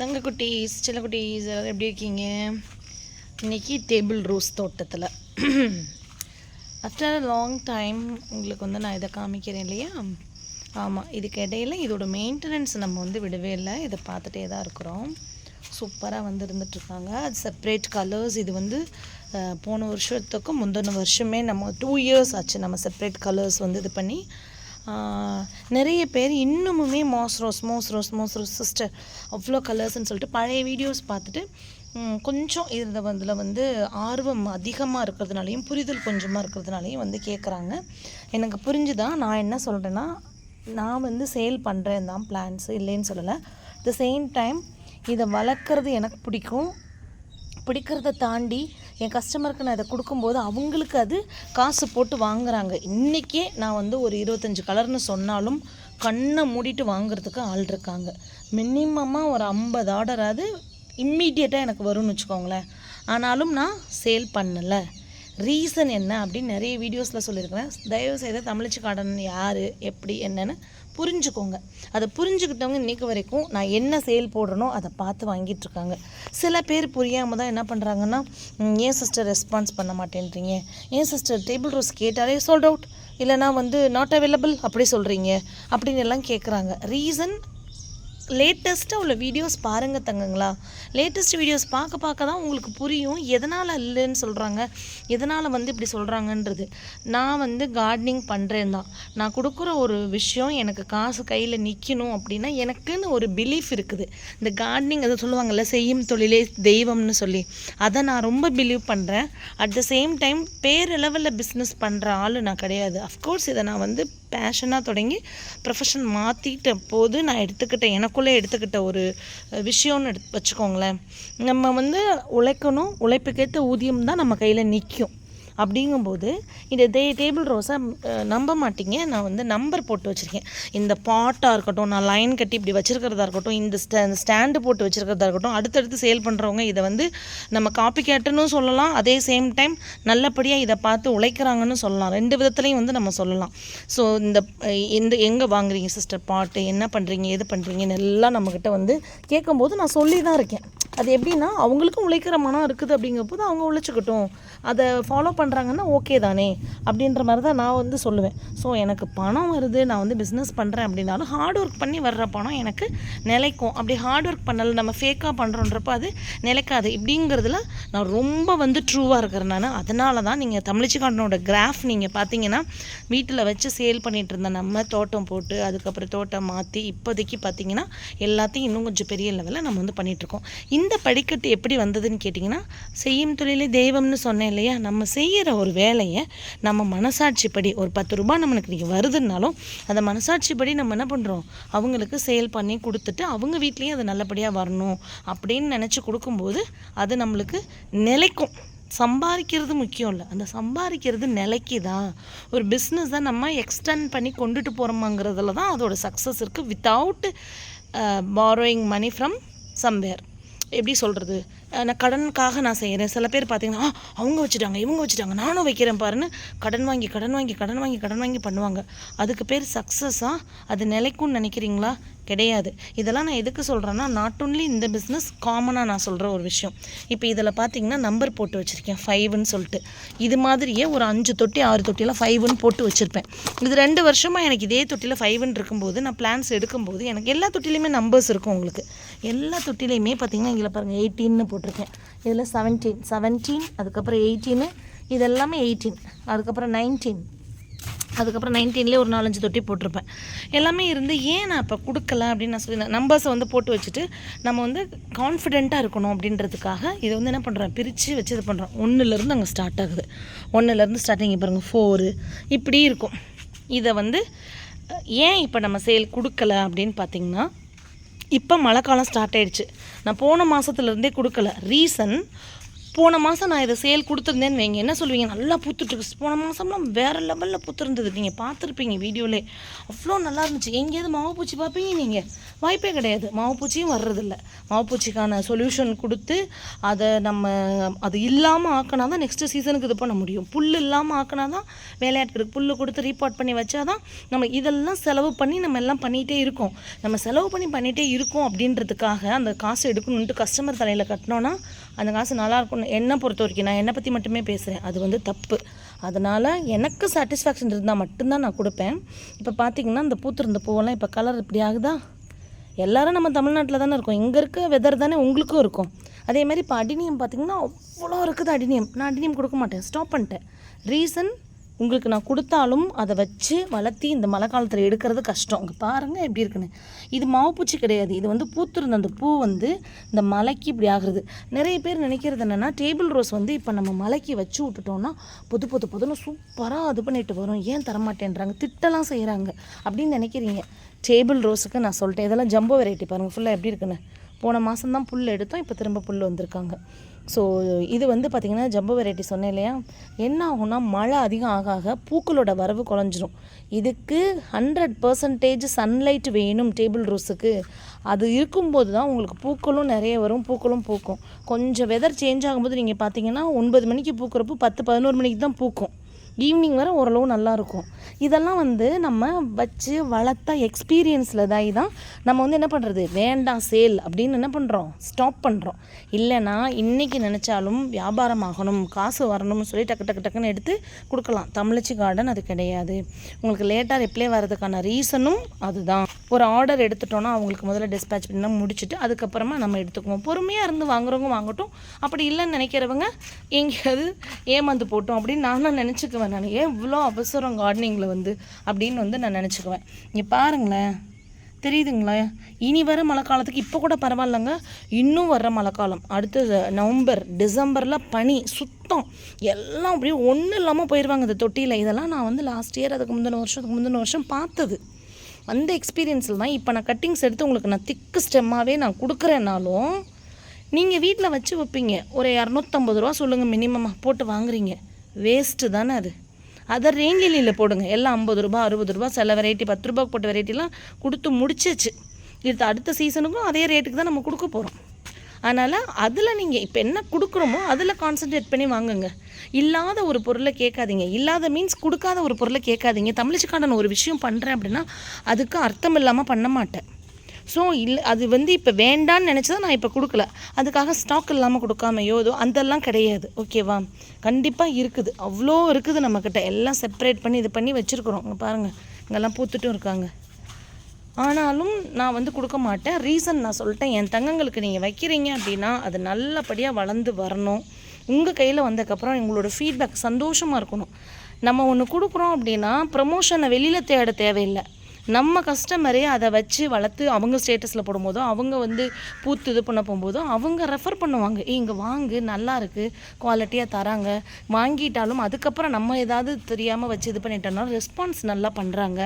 தங்க குட்டீஸ் சில குட்டீஸ் எல்லோரும் எப்படி இருக்கீங்க? இன்னைக்கு டேபிள் ரோஸ் தோட்டத்தில். ஆஃப்டர் லாங் டைம் உங்களுக்கு வந்து நான் இதை காமிக்கிறேன் இல்லையா? ஆமாம் இதுக்கு இடையில இதோட மெயின்டெனன்ஸ் நம்ம வந்து விடவே இல்லை. இதை பார்த்துட்டே தான் இருக்கிறோம். சூப்பராக வந்து இருந்துகிட்ருக்காங்க அது செப்ரேட் கலர்ஸ் இது வந்து போன வருஷத்துக்கும் முந்தின வருஷமே நம்ம டூ இயர்ஸ் ஆச்சு நம்ம செப்ரேட் கலர்ஸ் வந்து இது பண்ணி. நிறைய பேர் இன்னுமுமே moss rose rose moss rose moss rose sister அவ்வளோ கலர்ஸ்ன்னு சொல்லிட்டு பழைய வீடியோஸ் பார்த்துட்டு கொஞ்சம் இதில் இதில் வந்து ஆர்வம் அதிகமாக இருக்கிறதுனாலையும் புரிதல் கொஞ்சமாக இருக்கிறதுனாலையும் வந்து கேட்குறாங்க எனக்கு புரிஞ்சுதான் நான் என்ன சொல்கிறேன்னா நான் வந்து சேல் பண்ணுறேன் தான் பிளான்ஸ் இல்லைன்னு சொல்லலை. த சேம் டைம் இதை வளர்க்குறது எனக்கு பிடிக்கும். பிடிக்கிறத தாண்டி என் கஸ்டமருக்கு நான் இதை கொடுக்கும்போது அவங்களுக்கு அது காசு போட்டு வாங்குறாங்க. இன்றைக்கே நான் வந்து ஒரு இருபத்தஞ்சி கலர்னு சொன்னாலும் கண்ணை மூடிட்டு வாங்குறதுக்கு ஆள் இருக்காங்க. மினிமமாக ஒரு ஐம்பது ஆர்டராது இம்மீடியட்டாக எனக்கு வரும்னு வச்சுக்கோங்களேன். ஆனாலும் நான் சேல் பண்ணலை. ரீசன் என்ன அப்படின்னு நிறைய வீடியோஸில் சொல்லியிருக்கிறேன். தயவு செய்து தமிழ்ச்சி கார்டன் யார் எப்படி என்னென்னு புரிஞ்சுக்கோங்க. அதை புரிஞ்சுக்கிட்டவங்க இன்றைக்கு வரைக்கும் நான் என்ன சேல் போடுறனோ அதை பார்த்து வாங்கிட்டுருக்காங்க சில பேர் புரியாமல் தான் என்ன பண்ணுறாங்கன்னா ஏன் சிஸ்டர் ரெஸ்பான்ஸ் பண்ண மாட்டேன்றீங்க? ஏன் சிஸ்டர் டேபிள் ரோஸ் கேட்டாலே சோல்ட் அவுட் இல்லைனா வந்து நாட் அவைலபிள் அப்படி சொல்கிறீங்க அப்படின்னு எல்லாம் கேட்குறாங்க ரீசன் லேட்டஸ்ட்டாக உள்ள வீடியோஸ் பாருங்கள் தங்கங்களா. லேட்டஸ்ட் வீடியோஸ் பார்க்க பார்க்க தான் உங்களுக்கு புரியும். எதனால் இல்லைன்னு சொல்கிறாங்க எதனால் வந்து இப்படி சொல்கிறாங்கன்றது நான் வந்து கார்டனிங் பண்ணுறேன் தான். நான் கொடுக்குற ஒரு விஷயம் எனக்கு காசு கையில் நிற்கணும் அப்படின்னா எனக்குன்னு ஒரு பிலீஃப் இருக்குது. இந்த கார்டனிங் அதை சொல்லுவாங்கள்ல செய்யும் தொழிலே தெய்வம்னு சொல்லி. அதை நான் ரொம்ப பிலீவ் பண்ணுறேன் அட் த சேம் டைம் பேரளவில் பிஸ்னஸ் பண்ணுற ஆள் நான் கிடையாது. அஃப்கோர்ஸ் இதை நான் வந்து பேஷனாக தொடங்கி ப்ரொஃபஷன் மாற்றிட்ட போது நான் எடுத்துக்கிட்ட எனக்குள்ளே எடுத்துக்கிட்ட ஒரு விஷயம்னு எடுத்து வச்சுக்கோங்களேன். நம்ம வந்து உழைக்கணும் உழைப்புக்கேற்ற ஊதியம் தான் நம்ம கையில் நிற்கும் அப்படிங்கும்போது இந்த தே டேபிள் ரோஸை நம்ப மாட்டீங்க. நான் வந்து நம்பர் போட்டு வச்சுருக்கேன். இந்த பாட்டாக இருக்கட்டும் நான் லைன் கட்டி இப்படி வச்சுருக்கிறதா இருக்கட்டும் இந்த ஸ்டே ஸ்டாண்டு போட்டு வச்சுருக்கிறதா இருக்கட்டும் அடுத்தடுத்து சேல் பண்ணுறவங்க இதை வந்து நம்ம காப்பி கேட்டுன்னு சொல்லலாம். அதே சேம் டைம் நல்லபடியாக இதை பார்த்து உழைக்கிறாங்கன்னு சொல்லலாம். ரெண்டு விதத்துலையும் வந்து நம்ம சொல்லலாம். ஸோ இந்த எந்த இந்த எங்கே வாங்குறீங்க சிஸ்டர் பாட்டு என்ன பண்ணுறீங்க எது பண்ணுறீங்கன்னு எல்லாம் நம்மக்கிட்ட வந்து கேட்கும்போது நான் சொல்லி தான் இருக்கேன். அது எப்படின்னா அவங்களுக்கும் உழைக்கிற மனம் இருக்குது அப்படிங்கும்போது அவங்க உழைச்சிக்கட்டும். அதை ஃபாலோ பண்ணுறாங்கன்னா ஓகே தானே? அப்படின்ற மாதிரி தான் நான் வந்து சொல்லுவேன். ஸோ எனக்கு பணம் வருது நான் வந்து பிஸ்னஸ் பண்ணுறேன் அப்படின்னாலும் ஹார்ட் ஒர்க் பண்ணி வர்ற பணம் எனக்கு நிலைக்கும். அப்படி ஹார்ட் ஒர்க் பண்ணலை நம்ம ஃபேக்காக பண்ணுறோன்றப்ப அது நிலைக்காது. இப்படிங்கிறதுல நான் ரொம்ப வந்து ட்ரூவாக இருக்கிறேன் நான். அதனால தான் நீங்கள் தமிழிச்சி கிராஃப் நீங்கள் பார்த்தீங்கன்னா வீட்டில் வச்சு சேல் பண்ணிகிட்டு இருந்த நம்ம தோட்டம் போட்டு அதுக்கப்புறம் தோட்டம் மாற்றி இப்போதைக்கு பார்த்தீங்கன்னா எல்லாத்தையும் இன்னும் கொஞ்சம் பெரிய லெவலில் நம்ம வந்து பண்ணிகிட்ருக்கோம் இந்த இந்த படிக்கட்டு எப்படி வந்ததுன்னு கேட்டிங்கன்னா செய்யும் தொழிலே தெய்வம்னு சொன்னேன் இல்லையா? நம்ம செய்கிற ஒரு வேலையை நம்ம மனசாட்சிப்படி ஒரு பத்து ரூபாய் நம்மளுக்கு இன்றைக்கி வருதுன்னாலும் அந்த மனசாட்சிப்படி நம்ம என்ன பண்ணுறோம் அவங்களுக்கு சேல் பண்ணி கொடுத்துட்டு அவங்க வீட்லேயும் அது நல்லபடியாக வரணும் அப்படின்னு நினச்சி கொடுக்கும்போது அது நம்மளுக்கு நிலைக்கும். சம்பாதிக்கிறது முக்கியம் இல்லை. அந்த சம்பாதிக்கிறது நிலைக்குதா ஒரு பிஸ்னஸ் தான் நம்ம எக்ஸ்டெண்ட் பண்ணி கொண்டுட்டு போகிறோமாங்கிறதுல தான் அதோட சக்ஸஸ் இருக்குது without borrowing money from somewhere எப்படி சொல்கிறது நான் கடனுக்காக நான் செய்கிறேன் சில பேர் பார்த்தீங்கன்னா அவங்க வச்சுட்டாங்க இவங்க வச்சுட்டாங்க நானும் வைக்கிறேன் பாருன்னு கடன் வாங்கி கடன் வாங்கி கடன் வாங்கி கடன் வாங்கி பண்ணுவாங்க. அதுக்கு பேர் சக்ஸஸாக அது நிலைக்கும்னு நினைக்கிறீங்களா? கிடையாது. இதெல்லாம் நான் எதுக்கு சொல்கிறேன்னா நாட் ஒன்லி இந்த பிஸ்னஸ் காமனாக நான் சொல்கிற ஒரு விஷயம். இப்போ இதில் பார்த்தீங்கன்னா நம்பர் போட்டு வச்சுருக்கேன் ஃபைவ்னு சொல்லிட்டு. இது மாதிரியே ஒரு அஞ்சு தொட்டி ஆறு தொட்டியில் ஃபைவ்னு போட்டு வச்சுருப்பேன். இது ரெண்டு வருஷமாக எனக்கு இதே தொட்டியில் ஃபைவ்னு இருக்கும்போது நான் பிளான்ஸ் எடுக்கும்போது எனக்கு எல்லா தொட்டிலையுமே நம்பர்ஸ் இருக்கும் உங்களுக்கு. எல்லா தொட்டிலையுமே பார்த்தீங்கன்னா இதில் பாருங்கள் எயிட்டீன்னு போட்டிருக்கேன். இதில் செவன்டீன் செவன்டீன் அதுக்கப்புறம் எயிட்டீனு இது எல்லாமே எயிட்டீன் அதுக்கப்புறம் நைன்டீன் அதுக்கப்புறம் நைன்டீன்லேயே ஒரு நாலஞ்சு தொட்டி போட்டிருப்பேன். எல்லாமே இருந்து ஏன் நான் இப்போ கொடுக்கல அப்படின்னு நான் சொல்லி நம்பர்ஸை வந்து போட்டு வச்சுட்டு நம்ம வந்து கான்ஃபிடெண்ட்டாக இருக்கணும் அப்படின்றதுக்காக இதை வந்து என்ன பண்ணுறேன் பிரித்து வச்சு இது பண்ணுறோம் ஒன்றுலேருந்து அங்கே ஸ்டார்ட் ஆகுது. ஒன்றுலேருந்து ஸ்டார்டிங் பாருங்கள் ஃபோரு இப்படி இருக்கும். இதை வந்து ஏன் இப்போ நம்ம சேல் கொடுக்கல அப்படின்னு பார்த்திங்கன்னா இப்போ மழை காலம் ஸ்டார்ட் ஆயிடுச்சு. நான் போன மாதத்துலேருந்தே கொடுக்கல. ரீசன் போன மாதம் நான் இதை சேல் கொடுத்துருந்தேன்னு வைங்க. என்ன சொல்லுவீங்க? நல்லா பூத்துட்ருக்கு போன மாதம்லாம் வேறு லெவலில் பூத்துருந்தது. நீங்கள் பார்த்துருப்பீங்க வீடியோவிலே அவ்வளோ நல்லா இருந்துச்சு. எங்கேயாவது மாவு பூச்சி பார்ப்பீங்க நீங்கள் வாய்ப்பே கிடையாது. மாவு பூச்சியும் வர்றதில்ல. மாவு பூச்சிக்கான சொல்யூஷன் கொடுத்து அதை நம்ம அது இல்லாமல் ஆக்கினா தான் நெக்ஸ்ட்டு சீசனுக்கு இது பண்ண முடியும். புல் இல்லாமல் ஆக்கினா தான் வேலையாட்களுக்கு புல் கொடுத்து ரீபார்ட் பண்ணி வச்சா தான் நம்ம இதெல்லாம் செலவு பண்ணி நம்ம எல்லாம் பண்ணிகிட்டே இருக்கோம். நம்ம செலவு பண்ணி பண்ணிகிட்டே இருக்கோம் அப்படின்றதுக்காக அந்த காசு எடுக்கணுன்ட்டு கஸ்டமர் தலையில் கட்டினோன்னா அந்த காசு நல்லா இருக்கும்னு என்னை பொறுத்த வரைக்கும் நான் என்னை பற்றி மட்டுமே பேசுகிறேன் அது வந்து தப்பு. அதனால் எனக்கு சாட்டிஸ்ஃபேக்ஷன் இருந்தால் மட்டும்தான் நான் கொடுப்பேன். இப்போ பார்த்தீங்கன்னா இந்த பூத்திருந்த பூவெல்லாம் இப்போ கலர் இப்படி ஆகுதா? எல்லோரும் நம்ம தமிழ்நாட்டில் தானே இருக்கோம். இங்கே இருக்க வெதர் தானே உங்களுக்கும் இருக்கும். அதே மாதிரி இப்போ அடினியம் பார்த்தீங்கன்னா அவ்வளோ இருக்குது அடினியம். நான் அடினியம் கொடுக்க மாட்டேன். ஸ்டாப் பண்ணிட்டேன். ரீசன் உங்களுக்கு நான் கொடுத்தாலும் அதை வச்சு வளர்த்தி இந்த மழை காலத்தில் எடுக்கிறது கஷ்டம். இங்கே பாருங்கள் எப்படி இருக்குன்னு. இது மாவுப்பூச்சி கிடையாது. இது வந்து பூத்துருந்த அந்த பூ வந்து இந்த மலைக்கு இப்படி ஆகுறது. நிறைய பேர் நினைக்கிறது என்னென்னா டேபிள் ரோஸ் வந்து இப்போ நம்ம மலைக்கு வச்சு விட்டுட்டோம்னா பொது பொது பொதுன்னு சூப்பராக அது பண்ணிட்டு வரும். ஏன் தரமாட்டேன்றாங்க? திட்டலாம் செய்கிறாங்க அப்படின்னு நினைக்கிறீங்க. டேபிள் ரோஸுக்கு நான் சொல்லிட்டேன். இதெல்லாம் ஜம்போ வெரைட்டி பாருங்கள் ஃபுல்லாக எப்படி இருக்குன்னு. போன மாதம் தான் புல் எடுத்தோம். இப்போ திரும்ப புல் வந்திருக்காங்க. ஸோ இது வந்து பார்த்திங்கன்னா ஜம்பு வெரைட்டி சொன்னேன் இல்லையா? என்ன ஆகும்னா மழை அதிகம் ஆக ஆக பூக்களோட வரவு குறைஞ்சிரும். இதுக்கு ஹண்ட்ரட் பர்சன்டேஜ் சன்லைட் வேணும் டேபிள் ரோஸுக்கு அது இருக்கும்போது தான் உங்களுக்கு பூக்களும் நிறைய வரும் பூக்களும் பூக்கும். கொஞ்சம் வெதர் சேஞ்ச் ஆகும்போது நீங்கள் பார்த்தீங்கன்னா ஒன்பது மணிக்கு பூக்கிறப்போ பத்து பதினோரு மணிக்கு தான் பூக்கும். ஈவினிங் வரை ஓரளவு நல்லாயிருக்கும் இதெல்லாம் வந்து நம்ம வச்சு வளர்த்த எக்ஸ்பீரியன்ஸில் தான் தான் நம்ம வந்து என்ன பண்ணுறது வேண்டாம் சேல் அப்படின்னு என்ன பண்ணுறோம் ஸ்டாப் பண்ணுறோம் இல்லைன்னா இன்றைக்கி நினச்சாலும் வியாபாரம் ஆகணும் காசு வரணும்னு சொல்லி டக்கு டக்கு டக்குன்னு எடுத்து கொடுக்கலாம். தமிழச்சி கார்டன் அது கிடையாது. உங்களுக்கு லேட்டாக ரிப்ளை வர்றதுக்கான ரீசனும் அதுதான். ஒரு ஆர்டர் எடுத்துட்டோன்னா அவங்களுக்கு முதல்ல டிஸ்பேச் பண்ணி முடிச்சுட்டு அதுக்கப்புறமா நம்ம எடுத்துக்குவோம். பொறுமையாக இருந்து வாங்குறவங்க வாங்கட்டும். அப்படி இல்லைன்னு நினைக்கிறவங்க எங்கேயாவது ஏமாந்து போட்டோம் அப்படின்னு நானும் நினச்சிக்குவேன். நான். ஏன் இவ்வளோ அவசரம் கார்டனிங்கில் வந்து? அப்படின்னு வந்து நான் நினச்சிக்குவேன். இங்கே பாருங்களேன். தெரியுதுங்களா? இனி வர மழை காலத்துக்கு இப்போ கூட பரவாயில்லைங்க. இன்னும் வர்ற மழை காலம் அடுத்து நவம்பர் டிசம்பரில் பனி சுத்தம். எல்லாம் அப்படியே ஒன்றும் இல்லாமல் போயிடுவாங்க இந்த தொட்டியில். இதெல்லாம் நான் வந்து லாஸ்ட் இயர் அதுக்கு முந்தின வருஷத்துக்கு முந்தின வருஷம் பார்த்தது. அந்த எக்ஸ்பீரியன்ஸில் தான் இப்போ நான் கட்டிங்ஸ் எடுத்து உங்களுக்கு நான் திக்கு ஸ்டெம்மாகவே நான் கொடுக்குறேன்னாலும் நீங்கள் வீட்டில் வச்சு வைப்பீங்க. ஒரு இரநூத்தம்பது ரூபா சொல்லுங்கள் மினிமமாக போட்டு வாங்குறீங்க. வேஸ்ட்டு தானே அது? அதை ரேங்கிலியில் போடுங்க. எல்லாம் ஐம்பது ரூபா அறுபது ரூபா சில வெரைட்டி பத்து ரூபா போட்ட வெரைட்டிலாம் கொடுத்து முடிச்சிச்சு இது அடுத்த சீசனுக்கும் அதே ரேட்டுக்கு தான் நம்ம கொடுக்க போகிறோம் அதனால் அதில் நீங்கள் இப்போ என்ன கொடுக்குறோமோ அதில் கான்சென்ட்ரேட் பண்ணி வாங்குங்க. இல்லாத ஒரு பொருளை கேட்காதீங்க. இல்லாத மீன்ஸ் கொடுக்காத ஒரு பொருளை கேட்காதீங்க. தமிழ்ச்சிக்கான ஒரு விஷயம் பண்ணுறேன் அப்படின்னா அதுக்கு அர்த்தம் இல்லாமல் பண்ண மாட்டேன். ஸோ இல்லை அது வந்து இப்போ வேண்டான்னு நினச்சதா நான் இப்போ கொடுக்கல. அதுக்காக ஸ்டாக் இல்லாமல் கொடுக்காமையோ ஏதோ அதெல்லாம் கிடையாது. ஓகேவா கண்டிப்பாக இருக்குது. அவ்வளோ இருக்குது நம்மக்கிட்ட எல்லாம் செப்பரேட் பண்ணி இது பண்ணி வச்சுருக்குறோம். இங்கே பாருங்கள் இங்கெல்லாம் பூத்துட்டும் இருக்காங்க. ஆனாலும் நான் வந்து கொடுக்க மாட்டேன். ரீசன் நான் சொல்லிட்டேன். என் தங்கங்களுக்கு நீங்கள் வைக்கிறீங்க அப்படின்னா அது நல்லபடியாக வளர்ந்து வரணும். உங்கள் கையில் வந்ததுக்கப்புறம் எங்களோட ஃபீட்பேக் சந்தோஷமாக இருக்கணும். நம்ம ஒன்று கொடுக்குறோம் அப்படின்னா ப்ரமோஷனை வெளியில் தேட தேவையில்லை. நம்ம கஸ்டமரே அதை வச்சு வளர்த்து அவங்க ஸ்டேட்டஸில் போடும்போதோ அவங்க வந்து பூத்து இது பண்ண போகும்போதோ அவங்க ரெஃபர் பண்ணுவாங்க. இங்கே வாங்கு நல்லா இருக்குது குவாலிட்டியாக தராங்க. வாங்கிட்டாலும் அதுக்கப்புறம் நம்ம ஏதாவது தெரியாமல் வச்சு இது பண்ணிட்டோம்னா ரெஸ்பான்ஸ் நல்லா பண்ணுறாங்க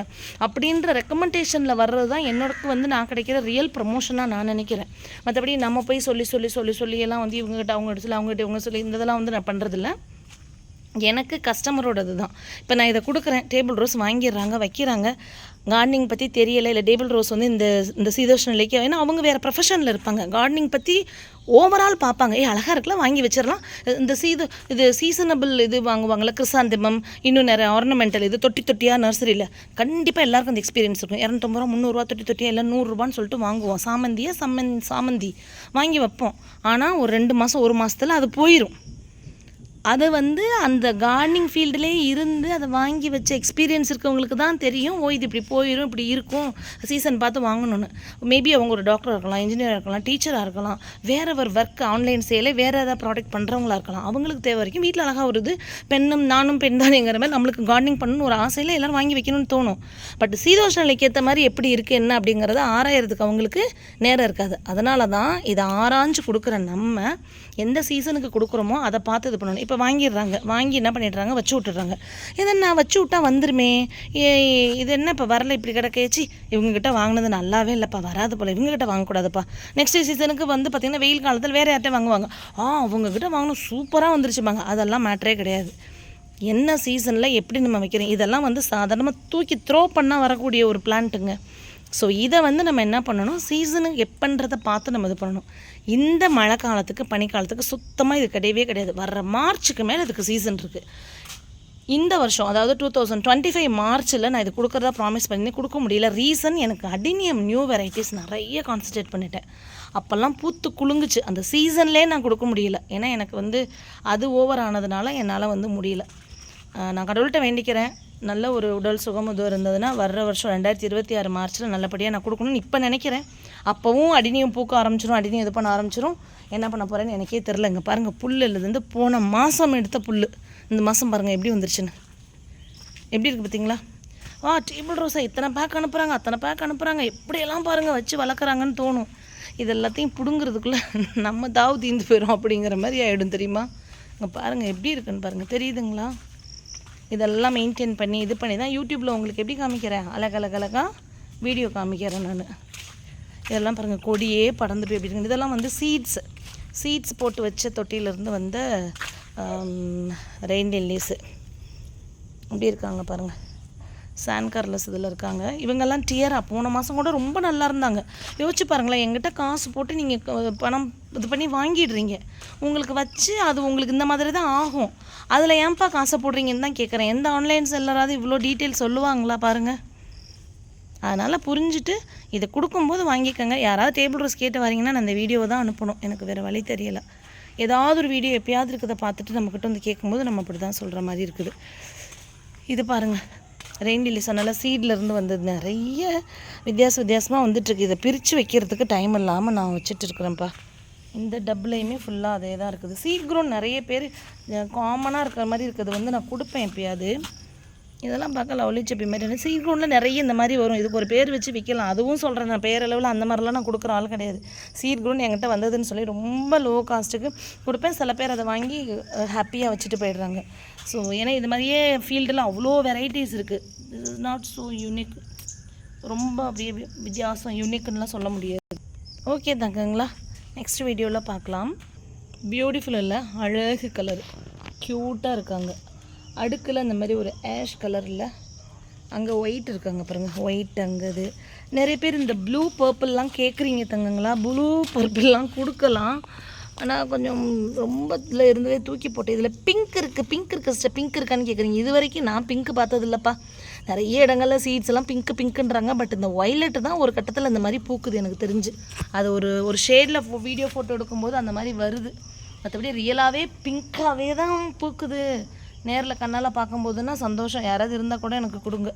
அப்படின்ற ரெக்கமெண்டேஷனில் வர்றது தான் என்னோடக்கு வந்து நான் கிடைக்கிற ரியல் ப்ரமோஷனாக நான் நினைக்கிறேன். மற்றபடி நம்ம போய் சொல்லி சொல்லி சொல்லி சொல்லி எல்லாம் வந்து இவங்ககிட்ட அவங்க சொல்லி அவங்ககிட்ட இவங்க சொல்லி இந்த இதெல்லாம் வந்து நான் பண்ணுறதில்ல எனக்கு கஸ்டமரோடது தான். இப்போ நான் இதை கொடுக்குறேன். டேபிள் ரோஸ் வாங்கிடுறாங்க வைக்கிறாங்க. கார்டனிங் பற்றி தெரியலை. இல்லை டேபிள் ரோஸ் வந்து இந்த இந்த சீதோஷ்ண நிலைக்கு ஏன்னா அவங்க வேறு ப்ரொஃபஷனில் இருப்பாங்க. கார்டனிங் பற்றி ஓவரால் பார்ப்பாங்க. ஏ அழகாக இருக்கலாம் வாங்கி வச்சிடலாம். இந்த சீது இது சீசனபிள் இது வாங்குவாங்கள்ல கிறிசாந்திமம் இன்னும் நிறைய ஆர்னமெண்டல் இது தொட்டி தொட்டியாக நர்சரியில் கண்டிப்பாக எல்லாருக்கும் அந்த எக்ஸ்பீரியன்ஸ் இருக்கும். இரநூத்தம்பது ரூபா முந்நூறுரூவா தொட்டி தொட்டியாக இல்லை நூறுரூபான்னு சொல்லிட்டு வாங்குவோம். சாமந்தியாக சம்மன் சாமந்தி. வாங்கி வைப்போம். ஆனால் ஒரு ரெண்டு மாதம் ஒரு மாதத்தில் அது போயிடும் அதை வந்து அந்த கார்டனிங் ஃபீல்டுலேயே இருந்து அதை வாங்கி வச்ச எக்ஸ்பீரியன்ஸ் இருக்கவங்களுக்கு தான் தெரியும். ஓ இது இப்படி போயிடும் இப்படி இருக்கும். சீசன் பார்த்து வாங்கணும்னு. மேபி அவங்க ஒரு டாக்டராக இருக்கலாம் இன்ஜினியராக இருக்கலாம் டீச்சராக இருக்கலாம். வேற ஒரு ஒர்க் ஆன்லைன் சேலை வேறு ஏதாவது ப்ராடக்ட் பண்ணுறவங்களா இருக்கலாம். அவங்களுக்கு தேவை வரைக்கும் வீட்டில் அழகாக வருது பெண்ணும் நானும் பெண் தானேங்கிற மாதிரி நம்மளுக்கு கார்டனிங் பண்ணணும்னு ஒரு ஆசையில் எல்லோரும் வாங்கி வைக்கணும்னு தோணும். பட் சீதோஷ நிலைக்கு ஏற்ற மாதிரி எப்படி இருக்குது என்ன அப்படிங்கிறத ஆராயறதுக்கு அவங்களுக்கு நேரம் இருக்காது. அதனால தான் இதை ஆராய்ஞ்சு கொடுக்குற நம்ம எந்த சீசனுக்கு கொடுக்குறோமோ அதை பார்த்து இது பண்ணணும். இப்போ வாங்கிடுறாங்க. வாங்கி என்ன பண்ணிடுறாங்க? வச்சு விட்டுறாங்க இதை நான் வச்சு விட்டா வந்துருமே. ஏ இது என்ன இப்போ வரல? இப்படி கிடக்கேச்சி இவங்ககிட்ட வாங்கினது நல்லாவே இல்லைப்பா. வராது போல். இவங்ககிட்ட வாங்கக்கூடாதுப்பா. நெக்ஸ்ட் சீசனுக்கு வந்து பார்த்திங்கன்னா வெயில் காலத்தில் வேறு யார்கிட்ட வாங்குவாங்க. ஆ அவங்கக்கிட்ட வாங்கணும் சூப்பராக வந்துருச்சுப்பாங்க அதெல்லாம் மேட்ரே கிடையாது. என்ன சீசனில் எப்படி நம்ம வைக்கிறோம்? இதெல்லாம் வந்து சாதாரணமாக தூக்கி த்ரோ பண்ணால் வரக்கூடிய ஒரு பிளான்ட்டுங்க ஸோ இதை வந்து நம்ம என்ன பண்ணணும்? சீசனு எப்பன்றதை பார்த்து நம்ம இது பண்ணணும். இந்த மழை காலத்துக்கு பனிக்காலத்துக்கு சுத்தமாக இது கிடையவே கிடையாது. வர்ற மார்ச்சுக்கு மேலே இதுக்கு சீசன் இருக்குது இந்த வருஷம் அதாவது டூ தௌசண்ட் டுவெண்ட்டி ஃபைவ் மார்ச்சில் நான் இது கொடுக்குறதா ப்ராமிஸ் பண்ணி கொடுக்க முடியல. ரீசன் எனக்கு அடினியம் நியூ வெரைட்டிஸ் நிறைய கான்சன்ட்ரேட் பண்ணிட்டேன். அப்போல்லாம் பூத்து குலுங்குச்சு. அந்த சீசன்லேயே நான் கொடுக்க முடியல. ஏன்னா எனக்கு வந்து அது ஓவர் ஆனதுனால என்னால் வந்து முடியல. நான் கடவுள்கிட்ட வேண்டிக்கிறேன். நல்ல ஒரு உடல் சுகம் இருந்ததுன்னா வர்ற வருஷம் ரெண்டாயிரத்தி இருபத்தி ஆறு மார்ச்சில் நல்லபடியாக நான் கொடுக்கணும்னு இப்போ நினைக்கிறேன். அப்போவும் அடினியும் பூக்க ஆரம்பிச்சிரும் அடினியும் இது பண்ண ஆரம்பிச்சிரும். என்ன பண்ண போகிறேன்னு எனக்கே தெரிலங்க பாருங்கள் புல் இருந்து போன மாதம் எடுத்த புல் இந்த மாதம் பாருங்கள் எப்படி வந்துருச்சுன்னு. எப்படி இருக்குது பார்த்தீங்களா வா டேபிள் ரோஸை இத்தனை பேக் அனுப்புகிறாங்க அத்தனை பேக் அனுப்புகிறாங்க எப்படியெல்லாம் பாருங்கள் வச்சு வளர்க்குறாங்கன்னு தோணும். இது எல்லாத்தையும் பிடுங்கிறதுக்குள்ளே நம்ம தாவு தீந்து போயிடும் அப்படிங்கிற மாதிரி ஆகிடும் தெரியுமா? இங்கே பாருங்கள் எப்படி இருக்குன்னு பாருங்கள் தெரியுதுங்களா? இதெல்லாம் மெயின்டைன் பண்ணி இது பண்ணி தான் யூடியூப்பில் உங்களுக்கு எப்படி காமிக்கிறேன்? அழகழகழகாக வீடியோ காமிக்கிறேன் நான். இதெல்லாம் பாருங்கள் கொடியே பறந்து போய் எப்படி இருக்கு. இதெல்லாம் வந்து சீட்ஸ் சீட்ஸ் போட்டு வச்ச தொட்டியிலேருந்து வந்த ரெயின் லில்லிஸு அப்படி இருக்காங்க பாருங்கள் சான் கார்லஸ் இதில் இருக்காங்க. இவங்கெல்லாம் டியரா போன மாதம் கூட ரொம்ப நல்லா இருந்தாங்க. யோசிச்சு பாருங்களேன் எங்கிட்ட காசு போட்டு நீங்கள் பணம் இது பண்ணி வாங்கிடுறீங்க. உங்களுக்கு வச்சு அது உங்களுக்கு இந்த மாதிரி தான் ஆகும். அதில் ஏன்ப்பா காசை போடுறீங்கன்னு தான் கேட்குறேன் எந்த ஆன்லைன் செல்லராது இவ்வளோ டீட்டெயில் சொல்லுவாங்களா பாருங்கள் அதனால் புரிஞ்சுட்டு இதை கொடுக்கும்போது வாங்கிக்கோங்க. யாராவது டேபிள் ரோஸ் கேட்டு வரீங்கன்னா நான் இந்த வீடியோவை தான் அனுப்பணும். எனக்கு வேறு வழி தெரியலை. ஏதாவது ஒரு வீடியோ எப்பயாவது இருக்கிறத பார்த்துட்டு நம்மக்கிட்ட வந்து கேட்கும்போது நம்ம அப்படி தான் சொல்கிற மாதிரி இருக்குது. இது பாருங்கள் ரெயின் லில்லி சொன்னால சீட்லேருந்து வந்தது நிறைய வித்தியாச வித்தியாசமாக வந்துட்டுருக்கு. இதை பிரித்து வைக்கிறதுக்கு டைம் இல்லாமல் நான் வச்சுட்டு இருக்கிறேன்ப்பா இந்த டப்புலையுமே ஃபுல்லாக அதே தான் இருக்குது சீக்கிரம் நிறைய பேர் காமனாக இருக்கிற மாதிரி இருக்கிறது வந்து நான் கொடுப்பேன் எப்பயாவது. இதெல்லாம் பார்க்க லவ்லி செப்பி மாதிரி சீட் நிறைய இந்த மாதிரி வரும். இதுக்கு ஒரு பேர் வச்சு விற்கலாம் அதுவும் சொல்கிறேன் நான். பேரளவில் அந்த மாதிரிலாம் நான் கொடுக்குற ஆள் கிடையாது. சீட் என்கிட்ட வந்ததுன்னு சொல்லி ரொம்ப லோ காஸ்ட்டுக்கு கொடுப்பேன். சில பேர் அதை வாங்கி ஹாப்பியாக வச்சுட்டு போயிடுறாங்க. ஸோ ஏன்னா இது மாதிரியே ஃபீல்டில் அவ்வளோ வெரைட்டிஸ் இருக்குது this is not so unique ரொம்ப அப்படியே வித்தியாசம் யூனிக்குன்னெலாம் சொல்ல முடியாது. ஓகே தங்கங்களா. நெக்ஸ்ட் வீடியோவில் பார்க்கலாம். பியூட்டிஃபுல் இல்லை அழகு கலர் க்யூட்டாக இருக்காங்க. அடுக்கில் இந்த மாதிரி ஒரு ஆஷ் கலரில் அங்கே ஒயிட் இருக்காங்க பாருங்கள் ஒயிட் அங்கே இது நிறைய பேர் இந்த ப்ளூ பர்பிள்லாம் கேட்குறீங்க தங்கங்களா. ப்ளூ பர்பிள்லாம் கொடுக்கலாம். ஆனால் கொஞ்சம் ரொம்ப இதில் இருந்ததே தூக்கி போட்டு இதில் பிங்க் இருக்குது பிங்க் இருக்குது சிஸ்டர் பிங்க் இருக்கான்னு கேட்குறீங்க இது வரைக்கும் நான் பிங்க் பார்த்தது இல்லைப்பா. நிறைய இடங்கள்ல சீட்ஸ் எல்லாம் பிங்க் பிங்க்குன்றாங்க பட் இந்த ஒய்லெட்டு தான் ஒரு கட்டத்தில் இந்த மாதிரி பூக்குது எனக்கு தெரிஞ்சு. அது ஒரு ஒரு ஷேடில் வீடியோ ஃபோட்டோ எடுக்கும்போது அந்த மாதிரி வருது. மற்றபடி ரியலாகவே பிங்க்காகவே தான் பூக்குது. நேரில் கண்ணால் பார்க்கும்போதுன்னா சந்தோஷம். யாராவது இருந்தால் கூட எனக்கு கொடுங்க.